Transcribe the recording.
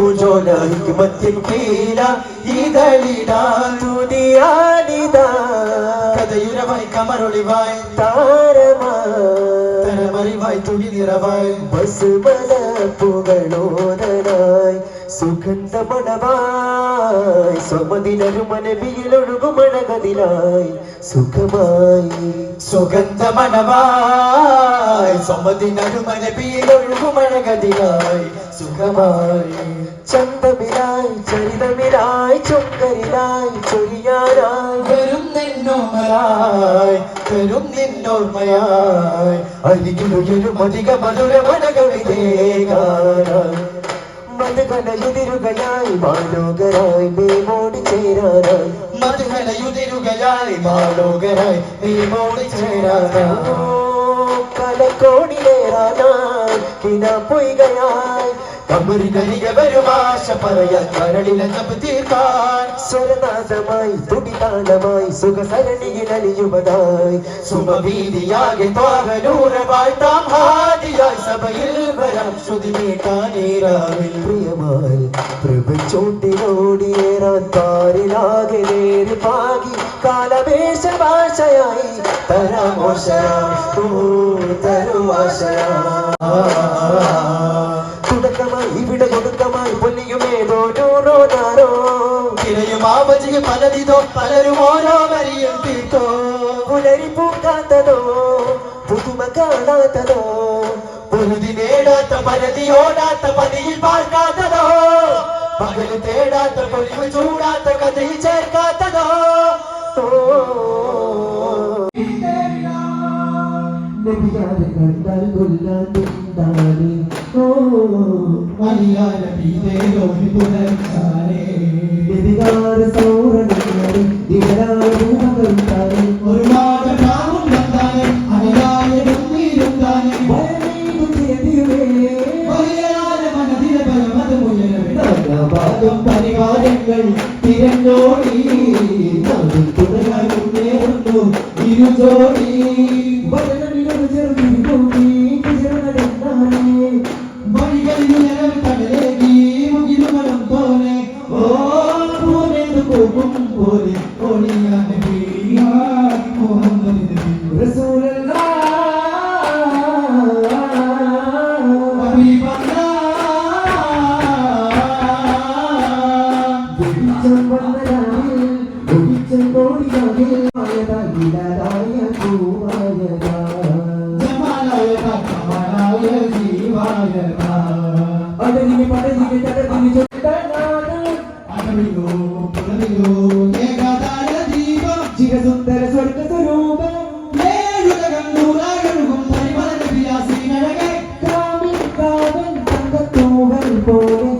പൂജോല ഹിക്മത്തിൻ കീല ഇതളിടാ തുതിയാനിതാ കഥയുരവായി കമറൊളിവായി. താരമാ തരമറിവായി തുണി നിറവായി. ബസുമല പുകളോദനായി സുഗന്ധമണവായി സ്വമതിനരുമനവിയിലൊഴുകുമണകതിലായി സുഖമായി. സുഗന്ധമണവായി സമ്മതിനടുമനപ്പിയിലൊഴുകുമഴകതിലായി സുഖമായി. ചന്തമിലായി ചരിതമിലായി ചൊങ്കരിലായി ചൊരിയാനായി വരും നിന്നോമലായി വരും നിന്നോർമയായി അരികിലുയരും അധിക മധുര മനകവിതേകാനായി മധുകനയുതിരുകയായി മാലോകരായി മോടി ചേരാനായി മധുഹലയുതിരുകയായി മാലോകരായി നീ മോടി ചേരാനായി കലക്കോടിലേറാനായി കിന പൊയ്കയായി കബറിനരിക വരുമാശ പറയാൻ കരളിലെ ജപ് തീർക്കാൻ. സ്വരനാഥമായി തുടിതാളമായി സുഖസരണിയിലലിയുവതായി സുമവീതിയാകെ ത്വാകനൂരമായി താം ഹാദിയായി സഭയിൽ നീട്ടാനേരാവിൽ പ്രിയമായി പ്രപഞ്ചോട്ടിലോടിയേറാൻ പാരിലാകെ നേരി പാകി കാലവേശ ഭാഷയായി തുടക്കമായി ഇവിടെ ഒടുക്കമായി പൊന്നിയുമേതോ നൂറോ നാരോ. തിരയും ആവജിയും പലതിതോ പലരും ഓരോ വരിയും തീർത്തോ. പുലരി പൂക്കാത്തതോ പുതുമ കാണാത്തതോ. பரதியோடா பதியில் பார்க்காததோ பகல் தேடாத பொழிவு சூடாத கதையை சேர்க்காததோ நபியார் கண்டால் கொல்லால் கொண்டாரே ஓ மரியாதை தேவன் புலர்த்தாரே പരിവാരങ്ങൾ തിരഞ്ഞോടി തുടരാൻ മുന്നേറുന്നു ഇരുജോടി ചിരസുന്ദര സ്വർഗ സ്വരൂപം പോലെ